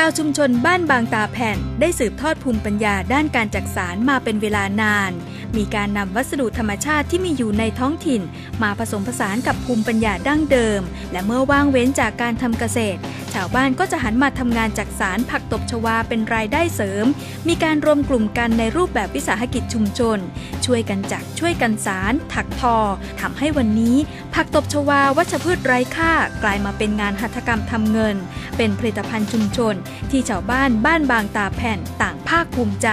ชาวชุมชนบ้านบางตาแผ่น ได้สืบทอดภูมิปัญญาด้านการจักสารมาเป็นเวลานาน มีการนำวัสดุธรรมชาติที่มีอยู่ในท้องถิ่น มาผสมผสานกับภูมิปัญญาดั้งเดิม และเมื่อว่างเว้นจากการทำเกษตร ชาวบ้านก็จะหันมาทำงานจักสารผักตบชวาเป็นรายได้เสริม มีการรวมกลุ่มกันในรูปแบบวิสาหกิจชุมชน ช่วยกันจักช่วยกันสาร ถักทอทำให้วันนี้ ผักตบชวาวัชพืชไร้ค่า กลายมาเป็นงานหัตถกรรมทำเงิน เป็นผลิตภัณฑ์ชุมชน ที่ชาวบ้านบ้านบางตาแผ่นต่างภาคภูมิใจ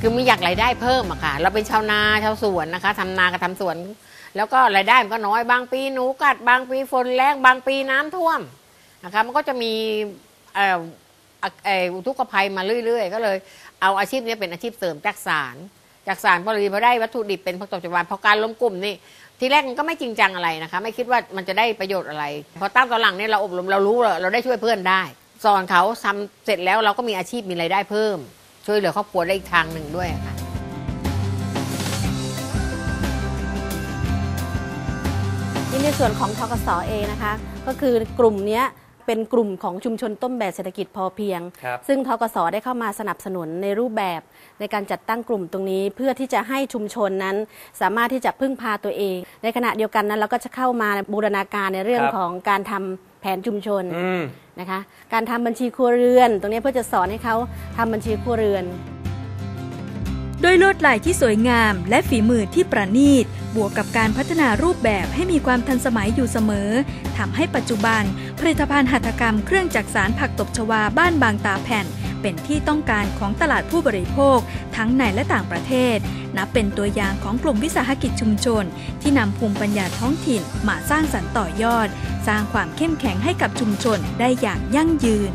คือมีอยากรายได้เพิ่มอะค่ะ เราเป็นชาวนาชาวสวนนะคะทำนากับทำสวน แล้วก็รายได้มันก็น้อยบางปีหนูกัดบางปีฝนแรงบางปีน้ำท่วม นะคะมันก็จะมีเอ่ออะเอ่ออุทกภัยมาเรื่อย ๆ ก็เลยเอาอาชีพนี้เป็นอาชีพเสริมจักสารจักสารพอดีพอได้วัตถุดิบเป็นผักตบชวาพอการล้มกลุ่มนี่ทีแรกมันก็ไม่จริงจังอะไรนะคะ ไม่คิดว่ามันจะได้ประโยชน์อะไร พอตั้งตอนหลังเนี่ยเราอบรมเรารู้เราเราได้ช่วยเพื่อนได้ สอนเขาทำเสร็จแล้วเราก็มีอาชีพมีรายได้เพิ่ม ช่วยเหลือครอบครัวได้อีกทางหนึ่งด้วยค่ะนี่ในส่วนของทกสเองนะคะ ก็คือกลุ่มนี้ เป็นกลุ่มของชุมชนต้นแบบเศรษฐกิจพอเพียง ครับซึ่งทกสได้เข้ามาสนับสนุนในรูปแบบ ในการจัดตั้งกลุ่มตรงนี้ เพื่อที่จะให้ชุมชนนั้น สามารถที่จะพึ่งพาตัวเอง ในขณะเดียวกันนั้นเราก็จะเข้ามาบูรณาการในเรื่องครับ ของการทำแผนชุมชนอืม นะคะ การทำบัญชีครัวเรือน ตรงนี้เพื่อจะสอนให้เขาทำบัญชีครัวเรือน ด้วยลวดลายที่สวยงาม และฝีมือที่ประณีต บวกกับการพัฒนารูปแบบให้มีความทันสมัยอยู่เสมอทำให้ปัจจุบัน ผลิตภัณฑ์หัตถกรรมเครื่องจักสารผักตบชวาบ้านบางตาแผ่น เป็นที่ต้องการของตลาดผู้บริโภค ทั้งในและต่างประเทศ นับเป็นตัวอย่างของกลุ่มวิสาหกิจชุมชน ที่นำภูมิปัญญาท้องถิ่นมาสร้างสรรค์ต่อยอด สร้างความเข้มแข็งให้กับชุมชนได้อย่างยั่งยืน